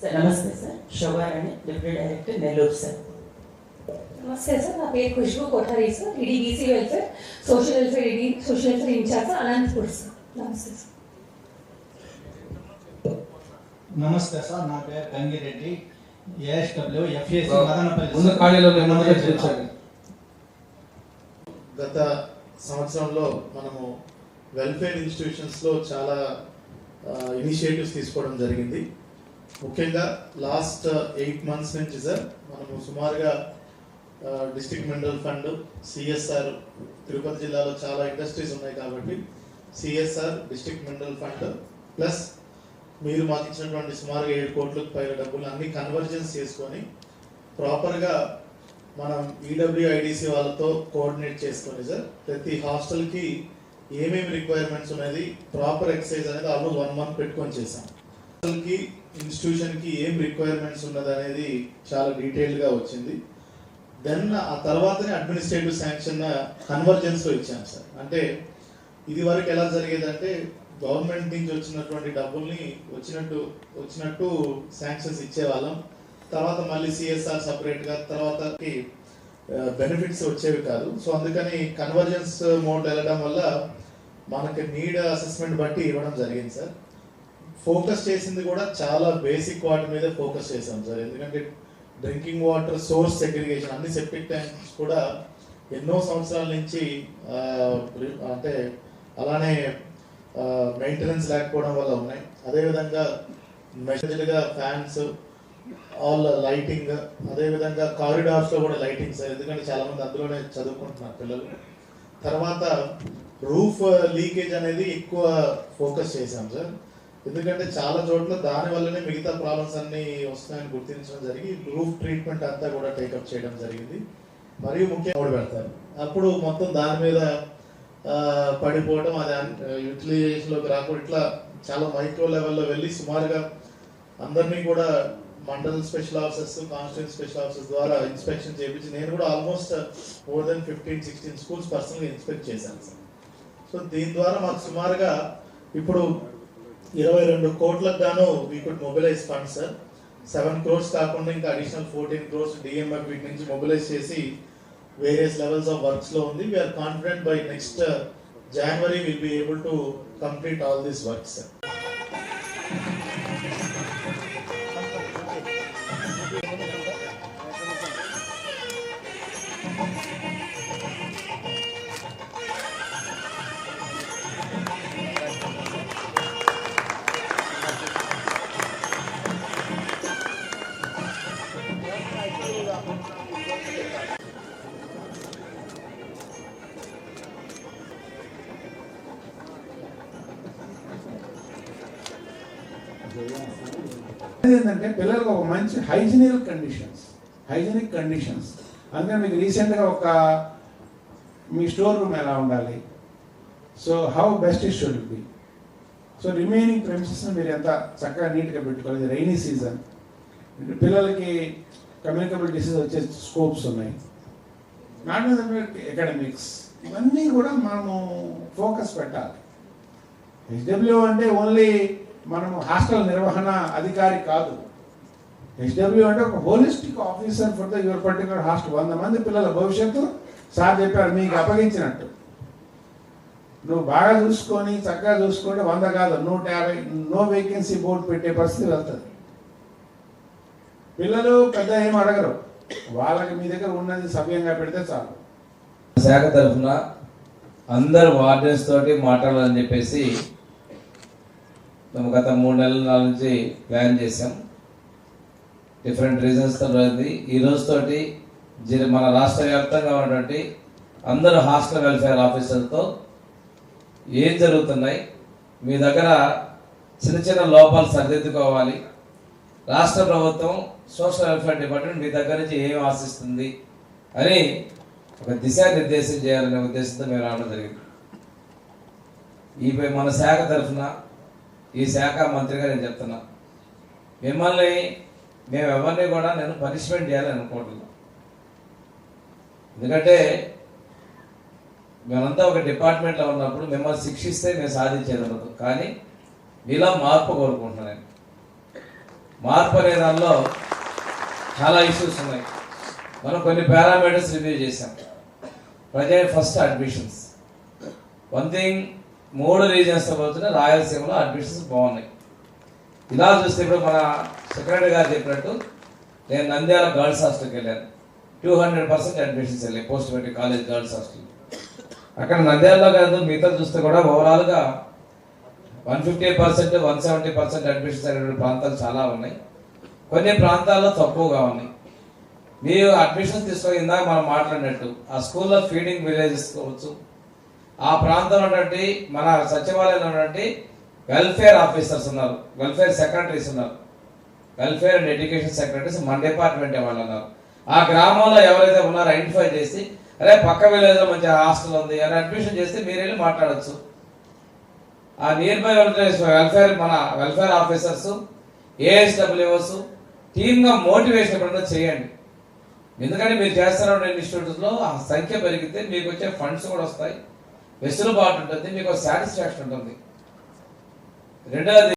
Sir నమస్తే sir Shobharani deputy director Nellore sir నమస్తే sir. నా పేరు Khushbu Kothari sir. ED BC welfare social welfare ED social welfare in charge Anantapur sir. నమస్తే sir. నమస్తే sir. నా పేరు Gangireddy ASW FAC ముందు ఖాళీలో చేర్చండి గత సంవత్సరంలో మనము వెల్ఫేర్ ఇన్స్టిట్యూషన్స్లో చాలా ఇనిషియేటివ్స్ తీసుకోవడం జరిగింది. ముఖ్యంగా లాస్ట్ ఎయిట్ మంత్స్ నుంచి సార్ మనము సుమారుగా district mineral fund CSR Tirupati జిల్లాలో చాలా ఇండస్ట్రీస్ ఉన్నాయి కాబట్టి CSR district mineral fund plus మీరు మాకు ఇచ్చినటువంటి సుమారు ఏడు కోట్లకు పైన డబ్బులు అన్ని కన్వర్జెన్స్ చేసుకొని ప్రాపర్గా మనం ఈడబ్ల్యూఐడిసి వాళ్ళతో కోఆర్డినేట్ చేసుకొని సార్ ప్రతి హాస్టల్కి ఏమేమి రిక్వైర్మెంట్స్ అనేది ప్రాపర్ ఎక్సర్సైజ్ అనేది ఆల్మోస్ట్ వన్ మంత్ పెట్టుకొని చేసాం హాస్టల్కి ఇన్స్టిట్యూషన్కి ఏం రిక్వైర్మెంట్స్ ఉన్నది అనేది చాలా డీటెయిల్గా వచ్చింది. దెన్ ఆ తర్వాతనే అడ్మినిస్ట్రేటివ్ శాంక్షన్ కన్వర్జెన్స్లో ఇచ్చాం సార్. అంటే ఇది వరకు ఎలా జరిగేదంటే గవర్నమెంట్ నుంచి వచ్చినటువంటి డబ్బుల్ని వచ్చినట్టు వచ్చినట్టు శాంక్షన్స్ ఇచ్చేవాళ్ళం. తర్వాత మళ్ళీ సిఎస్ఆర్ సపరేట్గా తర్వాతకి బెనిఫిట్స్ వచ్చేవి కాదు. సో అందుకని కన్వర్జెన్స్ మోడ్ వెళ్ళడం వల్ల మనకి నీడ్ అసెస్మెంట్ బట్టి ఇవ్వడం జరిగింది సార్. ఫోకస్ చేసింది కూడా చాలా బేసిక్ వాటి మీద ఫోకస్ చేసాం సార్. ఎందుకంటే డ్రింకింగ్ వాటర్ సోర్స్ సెగ్రిగేషన్ అన్ని సెప్టిక్ ట్యాంక్స్ కూడా ఎన్నో సంవత్సరాల నుంచి అంటే అలానే మెయింటెనెన్స్ లేకపోవడం వల్ల ఉన్నాయి. అదేవిధంగా మెషర్డ్గా ఫ్యాన్స్ ఆల్ లైటింగ్ అదేవిధంగా కారిడార్స్లో కూడా లైటింగ్ సార్ ఎందుకంటే చాలా మంది అందులోనే చదువుకుంటున్నారు పిల్లలు. తర్వాత రూఫ్ లీకేజ్ అనేది ఎక్కువ ఫోకస్ చేశాం సార్. ఎందుకంటే చాలా చోట్ల దాని వల్లనే మిగతా ప్రాబ్లమ్స్ అన్ని వస్తున్నాయని గుర్తించడం జరిగి రూఫ్ ట్రీట్మెంట్ అంతా కూడా టేకప్ చేయడం జరిగింది. మరియు ముఖ్యంగా కూడా పెడతారు. అప్పుడు మొత్తం దాని మీద పడిపోవడం అది యూటిలైజేషన్లోకి రాకుండా ఇట్లా చాలా మైక్రో లెవెల్లో వెళ్ళి సుమారుగా అందరినీ కూడా mandal special officers constitute special officers ద్వారా ఇన్స్పెక్షన్ చేయించి నేను కూడా almost more than fifteen sixteen schools పర్సనల్గా ఇన్స్పెక్ట్ చేశాను సార్. సో దీని ద్వారా మాకు సుమారుగా ఇప్పుడు ఇరవై రెండు కోట్లకు గాను we could mobilise fund sir seven crores కాకుండా ఇంకా అడిషనల్ ఫోర్టీన్ క్రోర్స్ డిఎంఎఫ్ వీటి నుంచి మొబిలైజ్ చేసి వేరియస్ లెవెల్స్ ఆఫ్ వర్క్స్లో ఉంది. We are confident by next January will be able to complete all this works sir ఏంటంటే పిల్లలకు ఒక మంచి హైజీనిక్ కండిషన్స్ హైజీనిక్ కండిషన్స్ అందుకని మీకు రీసెంట్గా ఒక మీ స్టోర్ రూమ్ ఎలా ఉండాలి? So how best it should be so remaining ప్రెమిసెస్ని మీరు ఎంత చక్కగా నీట్గా పెట్టుకోవాలి? రైనీ సీజన్ పిల్లలకి కమ్యూనికబుల్ డిసీజ్ వచ్చే స్కోప్స్ ఉన్నాయి. నాట్ అకాడమిక్స్ ఇవన్నీ కూడా మనము ఫోకస్ పెట్టాలి. హెచ్డబ్ల్యూ అంటే ఓన్లీ మనము హాస్టల్ నిర్వహణ అధికారి కాదు. హెచ్డబ్ల్యూ అంటే ఒక holistic officer for the your particular hostel. వంద మంది పిల్లల భవిష్యత్తు సార్ చెప్పారు మీకు అప్పగించినట్టు. నువ్వు బాగా చూసుకొని చక్కగా చూసుకుంటే వంద కాదు నూట యాభై నో వేకెన్సీ బోర్డు పెట్టే పరిస్థితి వెళ్తుంది. పిల్లలు పెద్ద ఏం అడగరు. వాళ్ళకి మీ దగ్గర ఉన్నది సవ్యంగా పెడితే చాలు. శాఖ తరఫున అందరు వార్డెన్స్ తోటి మాట్లాడాలని చెప్పేసి మేము గత మూడు నెలల నాలుగు నుంచి ప్లాన్ చేసాం డిఫరెంట్ రీజన్స్తో జరిగింది ఈ రోజుతోటి జి- మన రాష్ట్ర వ్యాప్తంగా ఉన్నటువంటి అందరు హాస్టల్ వెల్ఫేర్ ఆఫీసర్తో ఏం జరుగుతున్నాయి? మీ దగ్గర చిన్న చిన్న లోపాలు సరిదిద్దుకోవాలి. రాష్ట్ర ప్రభుత్వం సోషల్ వెల్ఫేర్ డిపార్ట్మెంట్ మీ దగ్గర నుంచి ఏం ఆశిస్తుంది అని ఒక దిశానిర్దేశం చేయాలనే ఉద్దేశంతో మేము రావడం జరిగింది. ఈ మన శాఖ తరఫున ఈ శాఖ మంత్రిగా నేను చెప్తున్నా. మిమ్మల్ని మేము ఎవరిని కూడా నేను పనిష్మెంట్ చేయాలని అనుకోవట్లేదు ఎందుకంటే మేమంతా ఒక డిపార్ట్మెంట్లో ఉన్నప్పుడు మిమ్మల్ని శిక్షిస్తే మేము సాధించేది కానీ మీలా మార్పు కోరుకుంటున్నాను మార్పు అనే దానిలో చాలా ఇష్యూస్ ఉన్నాయి. మనం కొన్ని పారామీటర్స్ రివ్యూ చేసాం ప్రజా ఫస్ట్ అడ్మిషన్స్ వన్ థింగ్ మూడు రీజన్స్ పోతున్న రాయలసీమలో అడ్మిషన్స్ బాగున్నాయి. ఇలా చూస్తే ఇప్పుడు మన సెక్రటరీ గారు చెప్పినట్టు నేను నంద్యాల గర్ల్స్ హాస్టల్కి వెళ్ళాను. టూ హండ్రెడ్ పర్సెంట్ అడ్మిషన్స్ వెళ్ళాయి post matric college girls hostel అక్కడ నంద్యాలలో కాదు మిగతా చూస్తే కూడా ఓవరాల్గా one fifty percent one seventy percent admissions అయినటువంటి ప్రాంతాలు చాలా ఉన్నాయి. కొన్ని ప్రాంతాల్లో తక్కువగా ఉన్నాయి. మీరు అడ్మిషన్ తీసుకొని ఇందాక మనం మాట్లాడినట్టు ఆ స్కూల్లో ఫీడింగ్ విలేజెస్ కావచ్చు ఆ ప్రాంతంలో ఉన్నటువంటి మన సచివాలయంలో ఉన్నటువంటి వెల్ఫేర్ ఆఫీసర్స్ ఉన్నారు వెల్ఫేర్ సెక్రటరీస్ ఉన్నారు వెల్ఫేర్ అండ్ ఎడ్యుకేషన్ సెక్రటరీస్ మన డిపార్ట్మెంట్ వాళ్ళు ఉన్నారు. ఆ గ్రామంలో ఎవరైతే ఉన్నారో ఐడెంటిఫై చేసి అరే పక్క విలేజ్లో మంచి హాస్టల్ ఉంది అని అడ్మిషన్ చేస్తే మీరు వెళ్ళి మాట్లాడచ్చు. ఆ నియర్ బై వెల్ఫేర్ మన వెల్ఫేర్ ఆఫీసర్స్ ఏఎస్డబ్ల్యూఎస్ టీమ్గా మోటివేషన్ ఎప్పుడన్నా చేయండి. ఎందుకంటే మీరు చేస్తున్న ఇన్స్టిట్యూట్స్లో ఆ సంఖ్య పెరిగితే మీకు వచ్చే ఫండ్స్ కూడా వస్తాయి. వెసులుబాటు ఉంటుంది మీకు సాటిస్ఫాక్షన్ ఉంటుంది. రెండవది